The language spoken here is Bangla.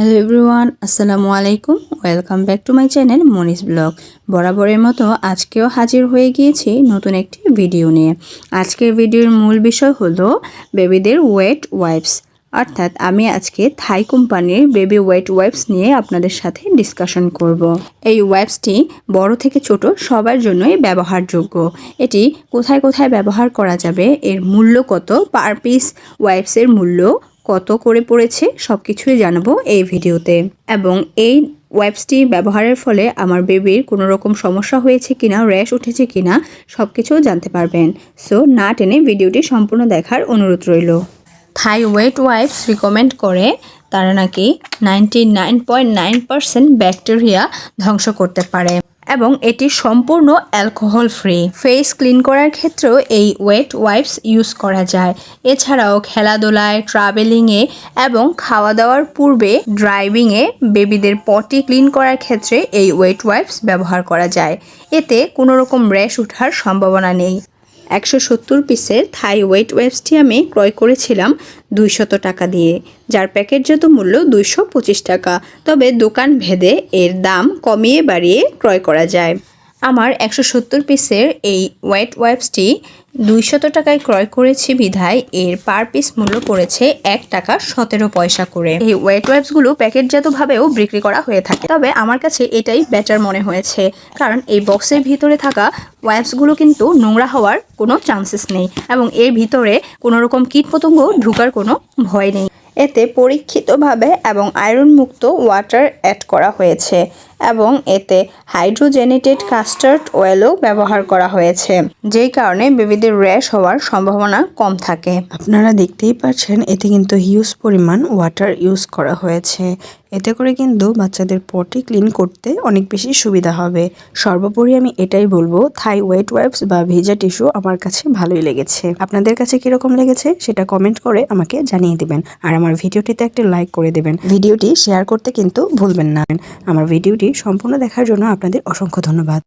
হ্যালো এভরিওয়ান আসসালামু আলাইকুম welcome back to my channel Monis vlog বরাবরের মতো আজকেও হাজির হয়ে গিয়েছি নতুন একটি ভিডিও নিয়ে। আজকের ভিডিওর মূল বিষয় হলো বেবিদের ওয়েট ওয়াইপস অর্থাৎ আমি আজকে থাই কোম্পানির বেবি ওয়েট ওয়াইপস নিয়ে আপনাদের সাথে ডিসকাশন করব। এই ওয়াইপসটি বড় থেকে ছোট সবার জন্যই ব্যবহারযোগ্য। এটি কোথায় কোথায় ব্যবহার করা যাবে, এর মূল্য কত পার পিস ওয়াইপসের মূল্য কত করে পড়েছে সব কিছুই জানাব এই ভিডিওতে। এবং এই ওয়েবসটি ব্যবহারের ফলে আমার বেবির কোনো রকম সমস্যা হয়েছে কিনা, র্যাশ উঠেছে কিনা সব কিছু জানতে পারবেন। সো, না টেনে ভিডিওটি সম্পূর্ণ দেখার অনুরোধ রইল। থাই ওয়েট ওয়াইপস রিকমেন্ড করে তারা নাকি ninety nine point nine percent bacteria ধ্বংস করতে পারে। এবং এটি সম্পূর্ণ অ্যালকোহল ফ্রি ফেস ক্লিন করার ক্ষেত্রেও এই ওয়েট ওয়াইপস ইউজ করা যায়। এছাড়াও খেলাধুলায়, ট্রাভেলিংয়ে এবং খাওয়া দাওয়ার পূর্বে ড্রাইভিংয়ে বেবিদের পটি ক্লিন করার ক্ষেত্রে এই ওয়েট ওয়াইপস ব্যবহার করা যায়। এতে কোনো রকম র্যাশ ওঠার সম্ভাবনা নেই। একশো সত্তর পিসের থাই ওয়েট ওয়েবসটি আমি ক্রয় করেছিলাম দুইশত টাকা দিয়ে, যার প্যাকেটজাত মূল্য দুইশো পঁচিশ টাকা। তবে দোকান ভেদে এর দাম কমিয়ে বাড়িয়ে ক্রয় করা যায়। আমার একশো সত্তর পিসের এই ওয়েট ওয়াইপসটি দুইশত টাকায় ক্রয় করেছি বিধায় এর পার পিস মূল্য পড়েছে এক টাকা সতেরো পয়সা করে। এই ওয়েট ওয়াইপসগুলো প্যাকেটজাতভাবেও বিক্রি করা হয়ে থাকে। তবে আমার কাছে এটাই বেটার মনে হয়েছে, কারণ এই বক্সের ভিতরে থাকা ওয়াইপসগুলো কিন্তু নোংরা হওয়ার কোনো চান্সেস নেই এবং এর ভিতরে কোনো রকম কীটপতঙ্গ ঢুকার কোনো ভয় নেই। এতে পরীক্ষিতভাবে এবং আয়রন মুক্ত ওয়াটার অ্যাড করা হয়েছে। এবং এতে হাইড্রোজেনেটেড কাস্টার্ড অয়েলও ব্যবহার করা হয়েছে, যেই কারণে বেবিদের র্যাশ হওয়ার সম্ভাবনা কম থাকে। আপনারা দেখতেই পাচ্ছেন, এতে কিন্তু হিউজ পরিমাণ ওয়াটার ইউজ করা হয়েছে। এতে করে কিন্তু বাচ্চাদের পটি ক্লিন করতে অনেক বেশি সুবিধা হবে। সর্বোপরি আমি এটাই বলব, থাই ওয়েট ওয়াইপস বা ভেজা টিস্যু আমার কাছে ভালোই লেগেছে। আপনাদের কাছে কীরকম লেগেছে সেটা কমেন্ট করে আমাকে জানিয়ে দিবেন। আর আমার ভিডিওটিতে একটা লাইক করে দেবেন। ভিডিওটি শেয়ার করতে কিন্তু ভুলবেন না। আমার ভিডিওটি সম্পূর্ণ দেখার জন্য আপনাদের অসংখ্য ধন্যবাদ।